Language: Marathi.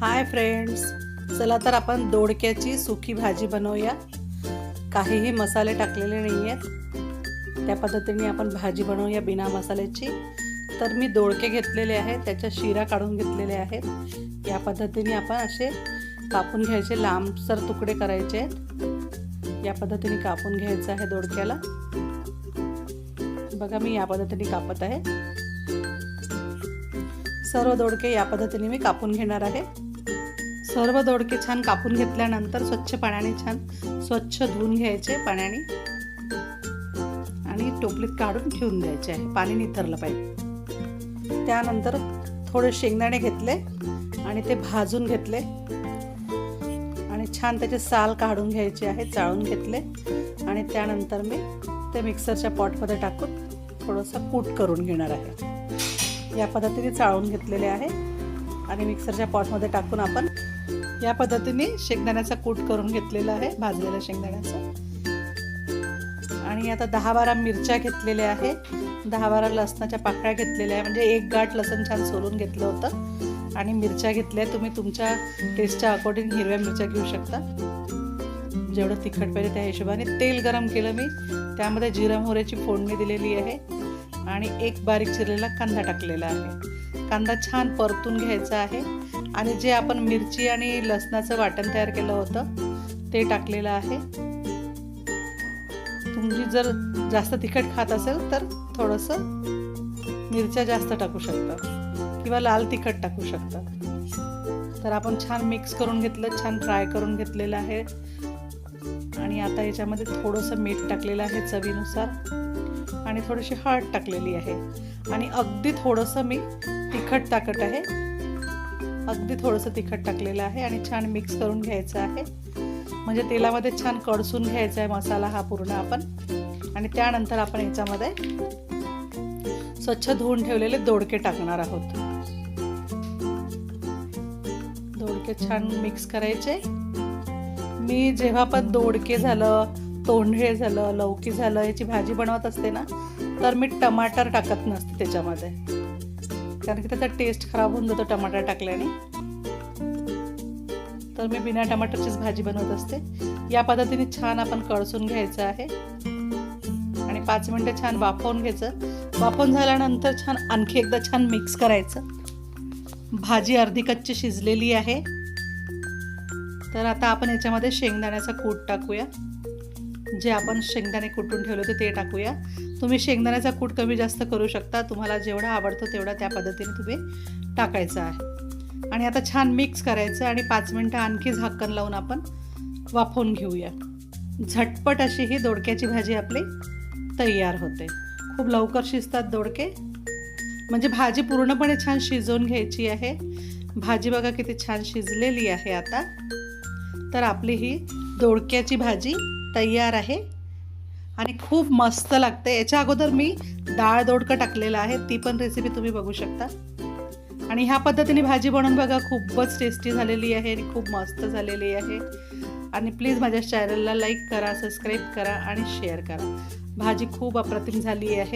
Hi friends. चला तर आपण दोडक्याची सुकी भाजी बनवूया. काहीही मसाले टाकलेले नाही आहेत त्या पद्धतीने आपण भाजी बनवूया बिना मसाल्याची. तर मी दोडके घेतलेले आहेत त्याच्या शिरा काढून घेतलेले आहेत. या पद्धतीने आपण असे कापून घ्यायचे लांबसर तुकडे करायचे आहेत. या पद्धतीने कापून घ्यायचं आहे दोडक्याला. बघा मी या पद्धतीने कापत आहे. सर्व दोडके या पद्धतीने मी कापून घेणार आहे. सर्व दोडके छान कापून घेतल्यानंतर स्वच्छ पाण्याने छान स्वच्छ धुवून घ्यायचे. पाण्याने आणि टोपलीत काढून ठेवून द्यायचे आहे. पाणी निथरलं पाहिजे. त्यानंतर थोडे शेंगदाणे घेतले आणि ते भाजून घेतले. आणि छान त्याचे साल काढून घ्यायचे आहे चाळून घेतले. आणि त्यानंतर मी ते मिक्सरच्या पॉटमध्ये टाकून थोडंसं कूट करून घेणार आहे. या पद्धतीने चाळून घेतलेले आहे. आणि मिक्सरच्या पॉटमध्ये टाकून आपण या पद्धतीने शेंगदाण्याचा कूट करून घेतलेला आहे भाजलेल्या शेंगदाण्याचा. आणि आता दहा बारा मिरच्या घेतलेल्या आहे दहा बारा लसणाच्या पाकळ्या घेतलेल्या आहे म्हणजे एक गाठ लसण छान सोलून घेतलं होतं. आणि मिरच्या घेतल्या तुम्ही तुमच्या टेस्टच्या अकॉर्डिंग हिरव्या मिरच्या घेऊ शकता. जेवढं तिखट पाहिजे त्या हिशोबाने. तेल गरम केलं मी. त्यामध्ये जिरा मोहऱ्याची फोडणी दिलेली आहे. आणि एक बारीक चिरलेला कांदा टाकलेला आहे. कांदा छान परतून घ्यायचा आहे. आणि जे आपण मिरची आणि लसणाचं वाटण तयार केलं होतं ते टाकलेलं आहे. तुम्ही जर जास्त तिखट खात असेल तर थोडंसं मिरच्या जास्त टाकू शकता किंवा लाल तिखट टाकू शकता. तर आपण छान मिक्स करून घेतलं छान फ्राय करून घेतलेलं आहे. आणि आता याच्यामध्ये थोडंसं मीठ टाकलेलं आहे चवीनुसार. आणि थोडीशी हळद टाकलेली आहे. आणि अगदी थोडंसं मी तिखट टाकत आहे. अगदी थोडंसं तिखट टाकलेलं आहे आणि छान मिक्स करून घ्यायचं आहे. म्हणजे तेलामध्ये छान कडसून घ्यायचा आहे मसाला हा पूर्ण आपण. आणि त्यानंतर आपण याच्यामध्ये स्वच्छ धुवून ठेवलेले दोडके टाकणार आहोत. दोडके छान मिक्स करायचे. मी जेव्हा पण दोडके झालं तोंडे झालं लौकी झालं याची भाजी बनवत असते ना तर मी टमाटर टाकत नसते त्याच्यामध्ये. कारण की त्याचा टेस्ट खराब होऊन जातो टमाटर टाकल्याने. तर मी बिना टमाटरचीच भाजी बनवत असते. या पद्धतीने छान आपण कळसून घ्यायचं आहे. आणि पाच मिनटं छान वाफवून घ्यायचं. वाफवून झाल्यानंतर छान आणखी एकदा छान मिक्स करायचं. भाजी अर्धी कच्ची शिजलेली आहे. तर आता आपण याच्यामध्ये शेंगदाण्याचा कूट टाकूया. जे आपण शेंगदाणे कुटून ठेवले होते ते टाकूया. तुम्ही शेंगदाण्याचा कूट कमी जास्त करू शकता. तुम्हाला जेवढा आवडतो तेवढा त्या पद्धतीने तुम्ही टाकायचा आहे. आणि आता छान मिक्स करायचं आणि पाच मिनटं आणखी झाकण लावून आपण वाफवून घेऊया. झटपट अशी ही दोडक्याची भाजी आपली तयार होते. खूप लवकर शिजतात दोडके. म्हणजे भाजी पूर्णपणे छान शिजवून घ्यायची आहे. भाजी बघा किती छान शिजलेली आहे आता. तर आपली ही दोडक्याची भाजी तयार आहे. आणि खूप मस्त लागते याच्या अगोदर मी डाळ दोडकं टाकलेलं आहे. ती पण रेसिपी तुम्ही बघू शकता. आणि ह्या पद्धतीने भाजी बनवून बघा. खूपच टेस्टी झालेली आहे आणि खूप मस्त झालेली आहे. आणि प्लीज माझ्या चॅनलला लाईक करा सबस्क्राईब करा आणि शेअर करा. भाजी खूप अप्रतिम झाली आहे.